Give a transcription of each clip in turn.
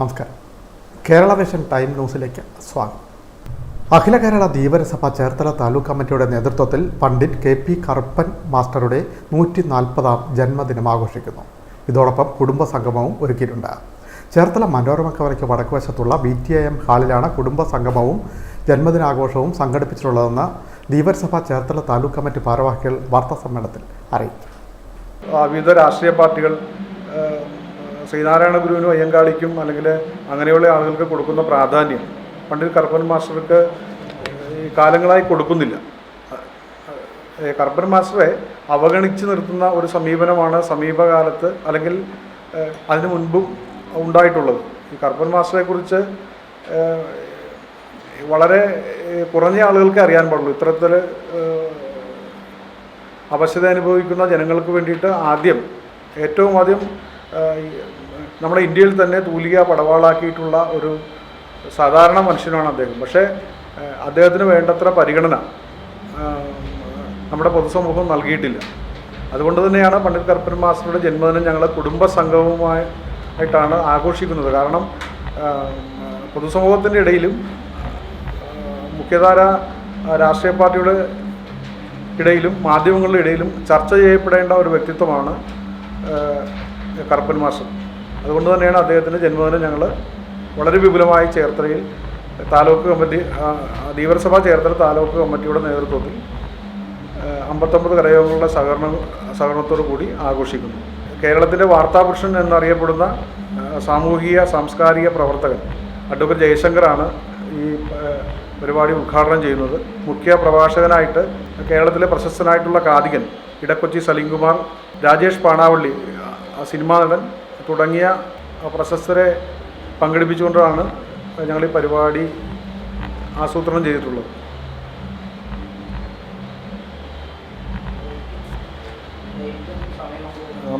നമസ്കാരം. Kerala vision time ന്യൂസിലേക്ക് സ്വാഗതം. അഖില കേരള ധീവരസഭ ചേർത്തല താലൂക്ക് കമ്മിറ്റിയുടെ നേതൃത്വത്തിൽ പണ്ഡിറ്റ് കെ പി കറുപ്പൻ മാസ്റ്ററുടെ നൂറ്റി നാൽപ്പതാം ജന്മദിനം ആഘോഷിക്കുന്നു. ഇതോടൊപ്പം കുടുംബ സംഗമവും ഒരുക്കിയിട്ടുണ്ട്. ചേർത്തല മനോരമ കവലയ്ക്ക് വടക്കുവശത്തുള്ള ബി ടി ഐ എം ഹാളിലാണ് കുടുംബ സംഗമവും ജന്മദിനാഘോഷവും സംഘടിപ്പിച്ചിട്ടുള്ളതെന്ന് ധീവരസഭ ചേർത്തല താലൂക്ക് കമ്മിറ്റി ഭാരവാഹികൾ വാർത്താസമ്മേളനത്തിൽ അറിയിച്ചു. വിവിധ രാഷ്ട്രീയ പാർട്ടികൾ ശ്രീനാരായണ ഗുരുവിനും അയ്യങ്കാളിക്കും അല്ലെങ്കിൽ അങ്ങനെയുള്ള ആളുകൾക്ക് കൊടുക്കുന്ന പ്രാധാന്യം പണ്ട് കറുപ്പൻ മാസ്റ്റർക്ക് ഈ കാലങ്ങളായി കൊടുക്കുന്നില്ല. കർപ്പൻ മാസ്റ്ററെ അവഗണിച്ച് നിർത്തുന്ന ഒരു സമീപനമാണ് സമീപകാലത്ത് അല്ലെങ്കിൽ അതിന് മുൻപും ഉണ്ടായിട്ടുള്ളത്. ഈ മാസ്റ്ററെ കുറിച്ച് വളരെ കുറഞ്ഞ ആളുകൾക്ക് അറിയാൻ പാടുള്ളൂ. ഇത്തരത്തിൽ അവശത അനുഭവിക്കുന്ന ജനങ്ങൾക്ക് വേണ്ടിയിട്ട് ആദ്യം ഏറ്റവും ആദ്യം നമ്മുടെ ഇന്ത്യയിൽ തന്നെ തൂലിക പടവാളാക്കിയിട്ടുള്ള ഒരു സാധാരണ മനുഷ്യനാണ് അദ്ദേഹം. പക്ഷേ അദ്ദേഹത്തിന് വേണ്ടത്ര പരിഗണന നമ്മുടെ പൊതുസമൂഹം നൽകിയിട്ടില്ല. അതുകൊണ്ട് തന്നെയാണ് പണ്ഡിറ്റ് കർപ്പൻ മാസ്റ്ററുടെ ജന്മദിനം ഞങ്ങൾ കുടുംബ സംഗമവുമായി ആയിട്ടാണ് ആഘോഷിക്കുന്നത്. കാരണം പൊതുസമൂഹത്തിന്റെ ഇടയിലും മുഖ്യധാര രാഷ്ട്രീയ പാർട്ടിയുടെ ഇടയിലും മാധ്യമങ്ങളുടെ ഇടയിലും ചർച്ച ചെയ്യപ്പെടേണ്ട ഒരു വ്യക്തിത്വമാണ് കറുപ്പൻ മാസ്റ്റർ അതുകൊണ്ട് തന്നെയാണ് അദ്ദേഹത്തിന്റെ ജന്മദിനം ഞങ്ങൾ വളരെ വിപുലമായി ചേർത്തലയിൽ താലൂക്ക് കമ്മിറ്റി ധീവരസഭ ചേർത്തല താലൂക്ക് കമ്മിറ്റിയുടെ നേതൃത്വത്തിൽ അമ്പത്തൊമ്പത് കരയോഗങ്ങളുടെ സഹകരണ സഹകരണത്തോടു കൂടി ആഘോഷിക്കുന്നു. കേരളത്തിന്റെ വാർത്താപുരുഷൻ എന്നറിയപ്പെടുന്ന സാമൂഹിക സാംസ്കാരിക പ്രവർത്തകൻ അഡ്വക്കേറ്റ് ജയശങ്കറാണ് ഈ പരിപാടി ഉദ്ഘാടനം ചെയ്യുന്നത്. മുഖ്യ പ്രഭാഷകനായിട്ട് കേരളത്തിലെ പ്രശസ്തനായിട്ടുള്ള കാതികൻ ഇടക്കൊച്ചി സലീംകുമാർ രാജേഷ് പാണാവള്ളി സിനിമാ നടൻ തുടങ്ങിയ പ്രശസ്തരെ പങ്കെടുപ്പിച്ചുകൊണ്ടാണ് ഞങ്ങൾ ഈ പരിപാടി ആസൂത്രണം ചെയ്തിട്ടുള്ളത്.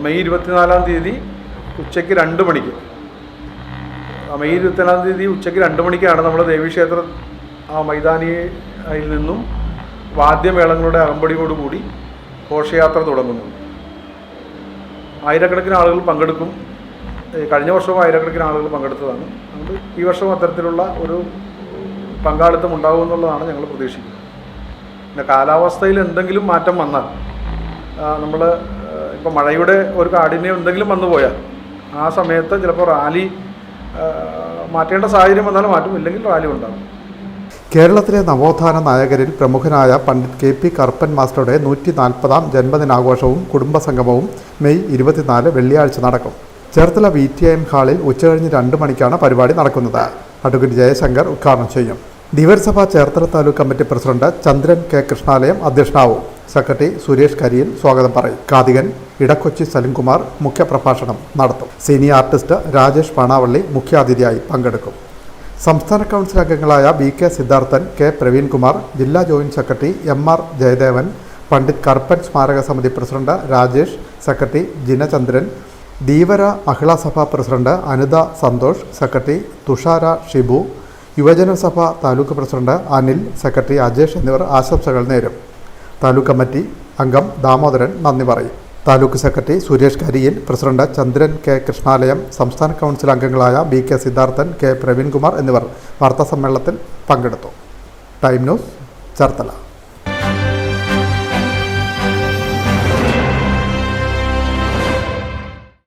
മെയ് ഇരുപത്തിനാലാം തീയതി ഉച്ചയ്ക്ക് രണ്ട് മണിക്ക്. മെയ് ഇരുപത്തിനാലാം തീയതി ഉച്ചയ്ക്ക് രണ്ട് മണിക്കാണ് നമ്മൾ ദേവീക്ഷേത്ര ആ മൈതാനിയിൽ നിന്നും വാദ്യമേളങ്ങളുടെ അകമ്പടിയോടുകൂടി ഘോഷയാത്ര തുടങ്ങുന്നത്. ആയിരക്കണക്കിന് ആളുകൾ പങ്കെടുക്കും. കഴിഞ്ഞ വർഷവും ആയിരക്കണക്കിന് ആളുകൾ പങ്കെടുത്തതാണ്. അതുകൊണ്ട് ഈ വർഷവും അത്തരത്തിലുള്ള ഒരു പങ്കാളിത്തം ഉണ്ടാകും എന്നുള്ളതാണ് ഞങ്ങൾ പ്രതീക്ഷിക്കുന്നത്. പിന്നെ കാലാവസ്ഥയിൽ എന്തെങ്കിലും മാറ്റം വന്നാൽ നമ്മൾ ഇപ്പോൾ മഴയുടെ ഒരു കാഠിന്യം എന്തെങ്കിലും വന്നു പോയാൽ ആ സമയത്ത് ചിലപ്പോൾ റാലി മാറ്റേണ്ട സാഹചര്യം വന്നാലും മാറ്റും. ഇല്ലെങ്കിൽ റാലി ഉണ്ടാകും. കേരളത്തിലെ നവോത്ഥാന നായകരിൽ പ്രമുഖനായ പണ്ഡിറ്റ് കെ പി കറുപ്പൻ മാസ്റ്ററുടെ നൂറ്റി നാൽപ്പതാം ജന്മദിനാഘോഷവും കുടുംബസംഗമവും മെയ് ഇരുപത്തിനാല് വെള്ളിയാഴ്ച നടക്കും. ചേർത്തല വി ടി എം ഹാളിൽ ഉച്ചകഴിഞ്ഞ് രണ്ട് മണിക്കാണ് പരിപാടി നടക്കുന്നത്. അഡ്വക്കേറ്റ് ജയശങ്കർ ഉദ്ഘാടനം ചെയ്യും. Dheevarasabha Cherthala taluk committee president Chandran K Krishnalayam അധ്യക്ഷനാവും. Secretary Suresh Kariyil സ്വാഗതം പറയും. കാതികൻ ഇടക്കൊച്ചി സലിംകുമാർ മുഖ്യപ്രഭാഷണം നടത്തും. സീനിയർ ആർട്ടിസ്റ്റ് രാജേഷ് പാണാവള്ളി മുഖ്യാതിഥിയായി പങ്കെടുക്കും. സംസ്ഥാന കൗൺസിൽ അംഗങ്ങളായ B K Siddharthan K Praveenkumar ജില്ലാ joint secretary M R Jayadevan Pandit Karuppan സ്മാരക സമിതി president Rajesh secretary Jinachandran Dheevara Mahila Sabha president Anitha Santhosh secretary Thushara Shibu Yuvajana Sabha taluk president Anil secretary Ajesh എന്നിവർ ആശംസകൾ നേരും. Taluk committee അംഗം ദാമോദരൻ നന്ദി പറയും. Taluk secretary Suresh Kariyil president Chandran K Krishnalayam സംസ്ഥാന council അംഗങ്ങളായ B K Siddharthan K Praveenkumar എന്നിവർ വാർത്താസമ്മേളനത്തിൽ പങ്കെടുത്തു. Time News Cherthala.